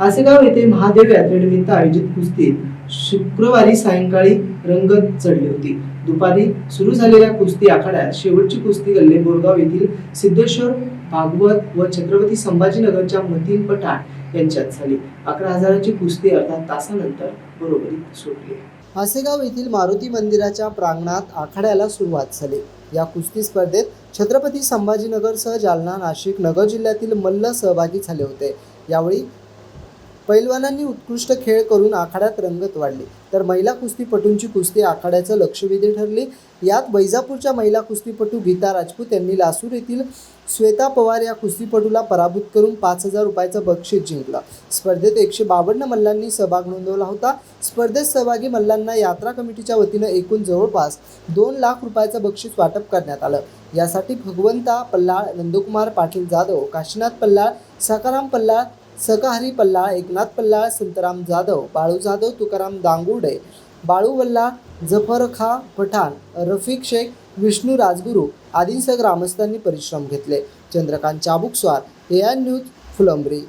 आसेगाव येथे महादेव यात्रेनिमित्त आयोजित कुस्तीत शुक्रवारी सायंकाळी रंगत चढली होती. दुपारी सुरू झालेल्या कुस्ती आखाड्यात शेवटची कुस्ती गल्ले बोरगाव येथील सिद्धेश्वर भागवत व छत्रपती संभाजीनगरच्या मतीन पठाण यांच्यात झाली. अकरा हजाराची कुस्ती अर्धा तासानंतर बरोबरीत सुटली. आसेगाव येथील मारुती मंदिराच्या प्रांगणात आखाड्याला सुरुवात झाली. या कुस्ती स्पर्धेत छत्रपती संभाजीनगरसह जालना नाशिक नगर जिल्ह्यातील मल्ल सहभागी झाले होते. यावेळी पैलवानांनी उत्कृष्ट खेळ करून आखाड्यात रंगत वाढली. तर महिला कुस्तीपटूंची कुस्ती आखाड्याचं लक्षवेधी ठरली. यात वैजापूरच्या महिला कुस्तीपटू गीता राजपूत यांनी लासूर येथील श्वेता पवार या कुस्तीपटूला पराभूत करून पाच हजार रुपयाचं बक्षीस जिंकलं. स्पर्धेत एकशे बावन्न मल्लांनी सहभाग नोंदवला होता. स्पर्धेत सहभागी मल्लांना यात्रा कमिटीच्या वतीनं एकूण जवळपास दोन लाख रुपयाचं बक्षीस वाटप करण्यात आलं. यासाठी भगवंता पल्लाळ नंदकुमार पाटील जाधव काशीनाथ पल्लाळ सकाराम पल्लाळ सकाहरी पल्लाळ एकनाथ पल्लाळ संतराम जाधव बाळू जाधव तुकाराम दांगुर्डे बाळू वल्ला जफर खा पठाण रफिक शेख विष्णू राजगुरू आदींसह ग्रामस्थांनी परिश्रम घेतले. Chandrakant Chabukswar A I news Phulambri.